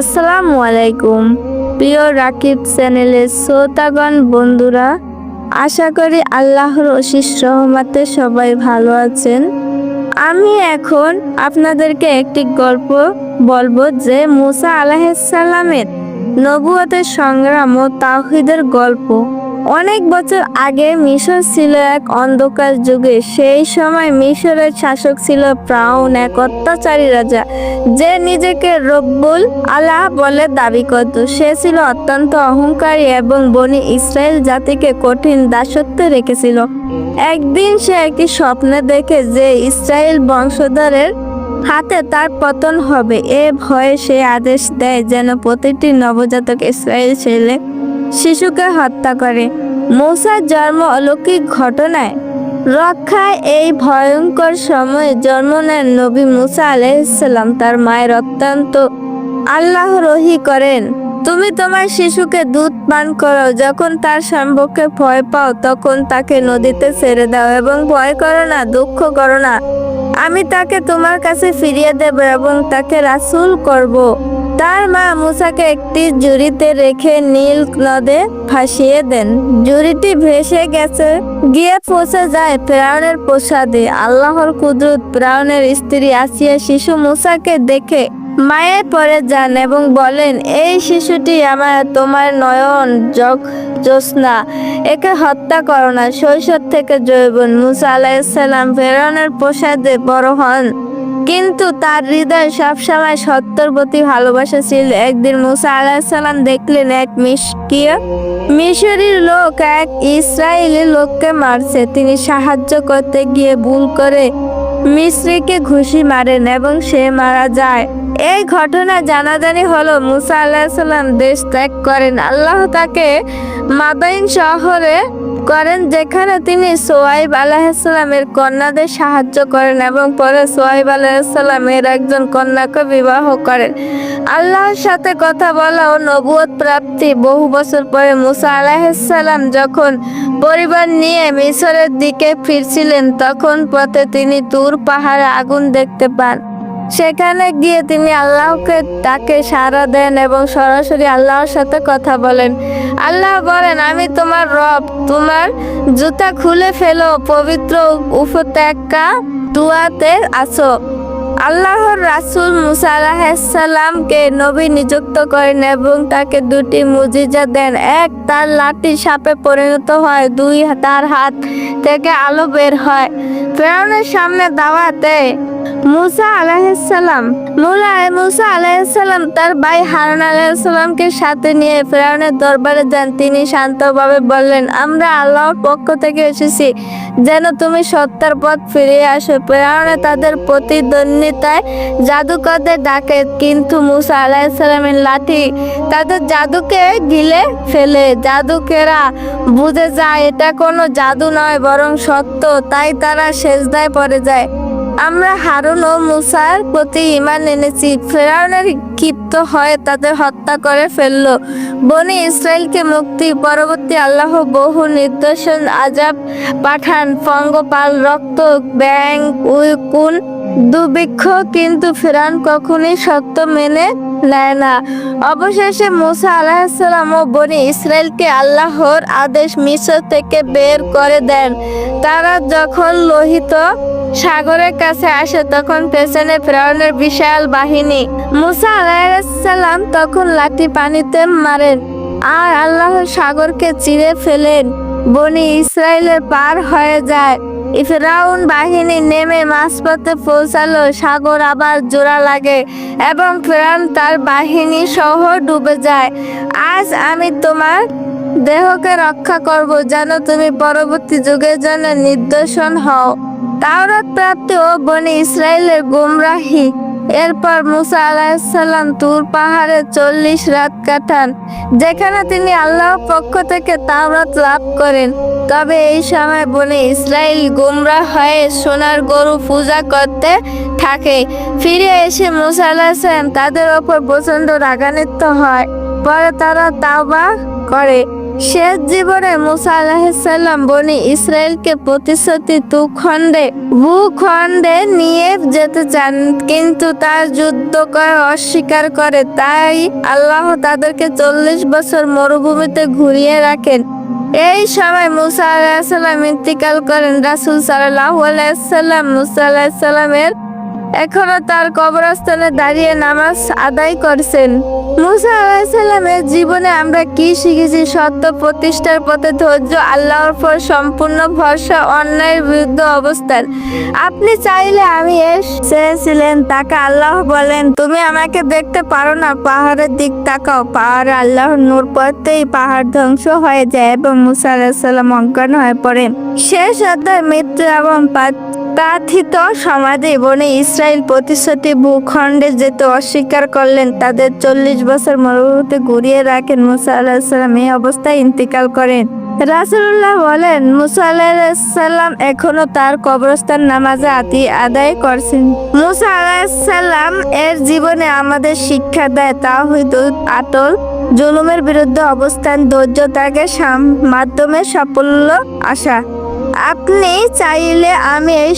আসসালামু আলাইকুম। প্রিয় রাকিব চ্যানেলের শ্রোতাগণ, বন্ধুরা, আশা করি আল্লাহর অশিস রহমাতে সবাই ভালো আছেন। আমি এখন আপনাদেরকে একটি গল্প বলব যে মুসা আলাহিসাল্লামের নবুয়তের সংগ্রাম ও তাহিদের গল্প। অনেক বছর আগে মিশর ছিল এক অন্ধকার যুগে। সেই সময় মিশরের শাসক ছিল প্রাউন এক অত্যাচারী রাজা। যে নিজেকে রব্বুল আলাহ বলে দাবি করত। সে ছিল অত্যন্ত অহংকারী এবং বনি ইসরায়েল জাতিকে কঠিন দাসত্বে রেখেছিল। একদিন সে একটি স্বপ্নে দেখে যে ইসরায়েল বংশধরের হাতে তার পতন হবে। এ ভয়ে সে আদেশ দেয় যেন প্রতিটি নবজাতক ইসরায়েল ছেলে শিশুকে হত্যা করে। মৌসার জন্ম অলৌকিক ঘটনায়। রক্ষায় এই ভয়ঙ্কর সময়ে জন্ম নেন নবী মুসা আলাইসাল্লাম তার মায়ের অত্যন্ত আল্লাহ রহি করেন, তুমি তোমার শিশুকে দুধ পান করো যখন তার সম্পর্কে ভয় পাও, তখন তাকে নদীতে ছেড়ে দাও এবং ভয় করো না, দুঃখ করো না। আমি তাকে তোমার কাছে ফিরিয়ে দেব এবং তাকে রাসুল করব। তার মা মুসাকে একটি জুড়িতে রেখে নীল নদে ফাঁসিয়ে দেন। জুড়িটি ভেসে গেছে, গিয়ে পৌঁছে যায় ফেরাউনের প্রসাদে। আল্লাহর কুদরত ফেরাউনের স্ত্রী আসিয়া শিশু মুসাকে দেখে মায়ের পরে যান এবং বলেন, এই শিশুটি আমার, তোমার নয়ন জগ জ্যোৎস্না, একে হত্যা করো না। শৈশব থেকে জৈবন মুসা আলাইসাল্লাম ফেরাউনের প্রসাদে বড় হন। কিন্তু তার হৃদয় সবসময় সত্যর প্রতি ভালোবাসা ছিল। একদিন মুসা আলাহিসাল্লাম দেখলেন এক মিশকিয়া মিশরের লোক এক ইসরায়েলি লোককে মারছে। তিনি সাহায্য করতে গিয়ে ভুল করে মিশ্রিকে ঘুষি মারেন এবং সে মারা যায়। এই ঘটনা জানাজানি হলো মুসা আলাহিসাল্লাম দেশ ত্যাগ করেন। আল্লাহ তাকে মাদাইন শহরে করেন যেখানে তিনি সোয়াইব আলাহিসাল্লামের কন্যাদের সাহায্য করেন এবং পরে সোয়াইব আলাহিসাল্লামের একজন কন্যাকে বিবাহ করেন। আল্লাহর সাথে কথা বলা ও নবুয়ত প্রাপ্তি বহু বছর পরে মুসা আলাহিসাল্লাম যখন পরিবার নিয়ে মিশরের দিকে ফিরছিলেন, তখন পথে তিনি তুর পাহাড়ে আগুন দেখতে পান। সেখানে গিয়ে তিনি আল্লাহকে তাকে সাড়া দেন এবং সরাসরি আল্লাহর সাথে কথা বলেন আল্লাহ বলেন আমি তোমার রব তোমার জুতা খুলে ফেলো পবিত্র উপত্যকা দুয়াতে আসো আল্লাহর রাসূল মুসা আলাহিসাল্লামকে নবী নিযুক্ত করেন এবং তাকে দুটি মুজিজা দেন। এক, তার লাঠি সাপে পরিণত হয়। দুই, তার হাত থেকে আলো বের হয়। ফেরাউনের সামনে দাওয়াতে মুসা আলাহিসাল্লাম মুলা, মুসা আলাহিসাল্লাম তার ভাই হারুন আলাহিসাল্লামকে সাথে নিয়ে ফেরাউনের দরবারে যান। তিনি শান্তভাবে বললেন, আমরা আল্লাহর পক্ষ থেকে এসেছি। যেন তুমি সত্যার পথ ফিরিয়ে আসো। ফেরাউনে তাদের প্রতিদ্বন্দ্বিতায় জাদুকরদের ডাকে, কিন্তু মুসা আলাহিসাল্লামের লাঠি তাদের জাদুকে গিলে ফেলে। জাদুকেরা বুঝে যায়, এটা কোনো জাদু নয়, বরং সত্য, তাই তারা সেজদায় পড়ে যায়। আমরা হারুন ও মুসার প্রতি ইমান এনেছি। ফেরাউনের ক্ষিপ্ত হয়ে তাদের হত্যা করে ফেলল। বনি ইসরায়েলকে মুক্তি, পরবর্তী আল্লাহ বহু নির্দেশন আজাব পাঠান, পঙ্গপাল, রক্ত ব্যাং উইকুন দুর্ভিক্ষ কিন্তু ফেরান কখনই সত্য মেনে নেয় না। অবশেষে মুসা আলাহিসাল্লাম ও বনি ইসরায়েলকে আল্লাহর আদেশ মিশর থেকে বের করে দেন। তারা যখন লোহিত সাগরের কাছে আসে, তখন পেছনে ফেরাউনের বিশাল বাহিনী। মুসা আলাইসাল্লাম তখন লাঠি পানিতে মারেন আর আল্লাহ সাগরকে চিরে ফেলেন। বনি ইসরায়েলের পার হয়ে যায়। ফেরাউন বাহিনী নেমে মাঝপথে পৌঁছালো সাগর আবার জোড়া লাগে এবং ফেরাউন তার বাহিনী সহ ডুবে যায় আজ আমি তোমার দেহকে রক্ষা করব যেন তুমি পরবর্তী যুগের জন্য নির্দেশন হও তাওরাত প্রাপ্তি ও বনি ইসরায়েলের গুমরাহি এরপর মুসা আলাহিসাল্লাম তুর পাহাড়ে চল্লিশ রাত কাটান, যেখানে তিনি আল্লাহর পক্ষ থেকে তাওরাত লাভ করেন। তবে এই সময় বনে ইসরায়েল গুমরা হয়ে সোনার গরু পূজা করতে থাকে। ফিরে এসে মুসা আলাহিসাল্লাম তাদের ওপর প্রচণ্ড রাগান্বিত হয়। পরে তারা তাওবা করে। শেষ জীবনে মুসা আলাহিসাল্লাম বনি ইসরায়েলকে প্রতিশ্রুতি তুখণ্ডে ভূখণ্ডে নিয়ে যেতে চান, কিন্তু তার যুদ্ধ করে অস্বীকার করে। তাই আল্লাহ তাদেরকে চল্লিশ বছর মরুভূমিতে ঘুরিয়ে রাখেন। এই সময় মুসা আলাহিসাল্লাম ইন্তিকাল করেন রাসুল সাল্লাহ আলাইসাল্লাম মুসা আলাহিসাল্লামের এখনও তার কবরস্থানে দাঁড়িয়ে নামাজ আদায় করছেন। মুসা আলাহিসাল্লামের জীবনে আমরা কি শিখেছি? সত্য প্রতিষ্ঠার পথে ধৈর্য, আল্লাহর পর সম্পূর্ণ ভরসা, অন্যায়ের বিরুদ্ধে অবস্থান। আপনি চাইলে আমি চেয়েছিলেন তাকে আল্লাহ বলেন, তুমি আমাকে দেখতে পারো না, পাহাড়ের দিক তাকাও। পাহাড়ে আল্লাহর নূর পড়তেই পাহাড় ধ্বংস হয়ে যায় এবং মুসা আলাহিসাল্লাম অজ্ঞান হয়ে পড়েন। শেষ অধ্যায় মৃত্যু এবং পা- প্রার্থিত সমাধি বনে ইসরায়েল প্রতিশ্রুতি ভূখণ্ডে যেতে অস্বীকার করলেন, তাদের চল্লিশ বছর মরুভূমিতে ঘুরিয়ে রাখেন মুসা আলাহিসাল্লাম এই অবস্থায় ইন্তিকাল করেন। রাসুল্লাহ বলেন, মুসা আলাহিসাল্লাম এখনও তার কবরস্থান নামাজে আতি আদায় করছেন। মুসা আলাহিসাল্লাম এর জীবনে আমাদের শিক্ষা দেয় তা হইত আটল জুলুমের বিরুদ্ধে অবস্থান, ধৈর্য ত্যাগের মাধ্যমে সাফল্য আসা আপনি চাইলে আমি এই